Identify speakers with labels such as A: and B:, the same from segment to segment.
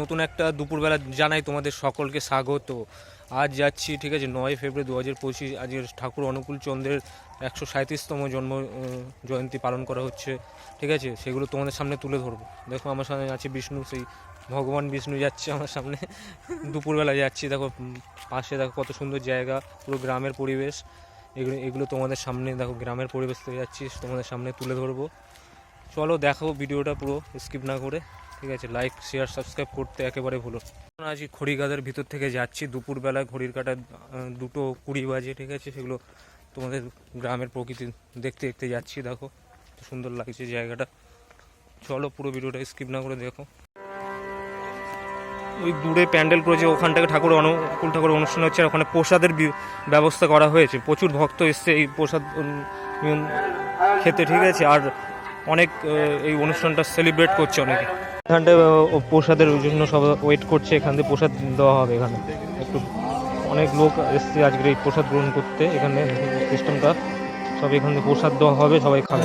A: নতুন একটা দুপুরবেলা জানাই তোমাদের সকলকে স্বাগত। আজ যাচ্ছি, ঠিক আছে, নয় ফেব্রুয়ারি দু হাজার পঁচিশ আজকের ঠাকুর অনুকূল চন্দ্রের একশো সাঁত্রিশতম জন্ম জয়ন্তী পালন করা হচ্ছে, ঠিক আছে? সেগুলো তোমাদের সামনে তুলে ধরবো। দেখো, আমার সামনে আছে বিষ্ণু, সেই ভগবান বিষ্ণু যাচ্ছে আমার সামনে। দুপুরবেলা যাচ্ছি, দেখো পাশে দেখো কত সুন্দর জায়গা, পুরো গ্রামের পরিবেশ। এগুলো এগুলো তোমাদের সামনে, দেখো, গ্রামের পরিবেশ থেকে যাচ্ছি, তোমাদের সামনে তুলে ধরবো। চলো দেখো ভিডিওটা পুরো, স্কিপ না করে। ঠিক আছে লাইক শেয়ার সাবস্ক্রাইব করতে একেবারে ভুলো। আজ খড়িগাদের ভিতর থেকে যাচ্ছি দুপুরবেলা ঘড়ির কাটা দুটো কুড়ি বাজে, ঠিক আছে, সেগুলো তোমাদের গ্রামের প্রকৃতি দেখতে দেখতে যাচ্ছি, দেখো সুন্দর লাগছে জায়গাটা। চলো পুরো ভিডিওটা স্কিপ না করে দেখো। ওই দূরে প্যান্ডেল করেছে ওখান থেকে ঠাকুর অনুকূল ঠাকুর অনুষ্ঠান হচ্ছে, আর ওখানে প্রসাদের ব্যবস্থা করা হয়েছে। প্রচুর ভক্ত এসছে এই প্রসাদ খেতে, ঠিক আছে, আর অনেক এই অনুষ্ঠানটা সেলিব্রেট করছে অনেকে। এখানটায় প্রসাদের জন্য সব ওয়েট করছে, এখান থেকে প্রসাদ দেওয়া হবে এখানে। একটু অনেক লোক এসছে আজকে এই প্রসাদ গ্রহণ করতে, এখানে সিস্টেমটা সব এখান থেকে প্রসাদ দেওয়া হবে, সবাই খাবে।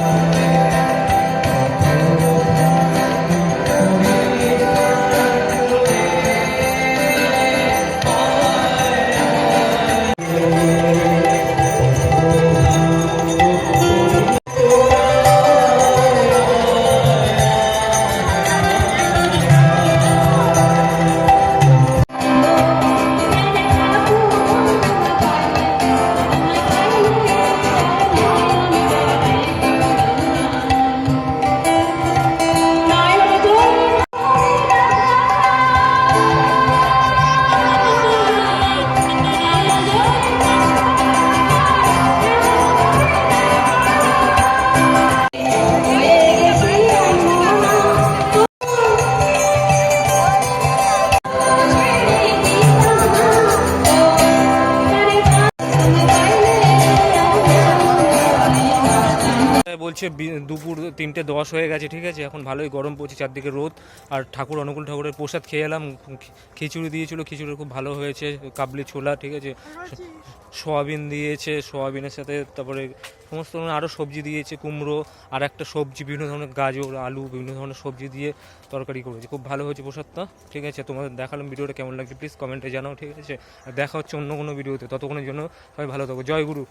A: বলছে দুপুর তিনটে দশ হয়ে গেছে, ঠিক আছে? এখন ভালোই গরম পড়ছে, চারদিকে রোদ। আর ঠাকুর, অনুকূল ঠাকুরের প্রসাদ খেয়ে এলাম। খিচুড়ি দিয়েছিল, খিচুড়ি খুব ভালো হয়েছে, কাবলি ছোলা, ঠিক আছে? সোয়াবিন দিয়েছে, সোয়াবিনের সাথে তারপরে সমস্ত ধরনের আরও সবজি দিয়েছে, কুমড়ো, আর একটা সবজি, বিভিন্ন ধরনের গাজর, আলু, বিভিন্ন ধরনের সবজি দিয়ে তরকারি করেছে। খুব ভালো হয়েছে প্রসাদটা, ঠিক আছে? তোমাদের দেখালাম ভিডিওটা কেমন লাগছে প্লিজ কমেন্টে জানাও, ঠিক আছে? দেখা হচ্ছে অন্য কোনো ভিডিওতে। ততক্ষণের জন্য সবাই ভালো থাকো। জয় গুরু।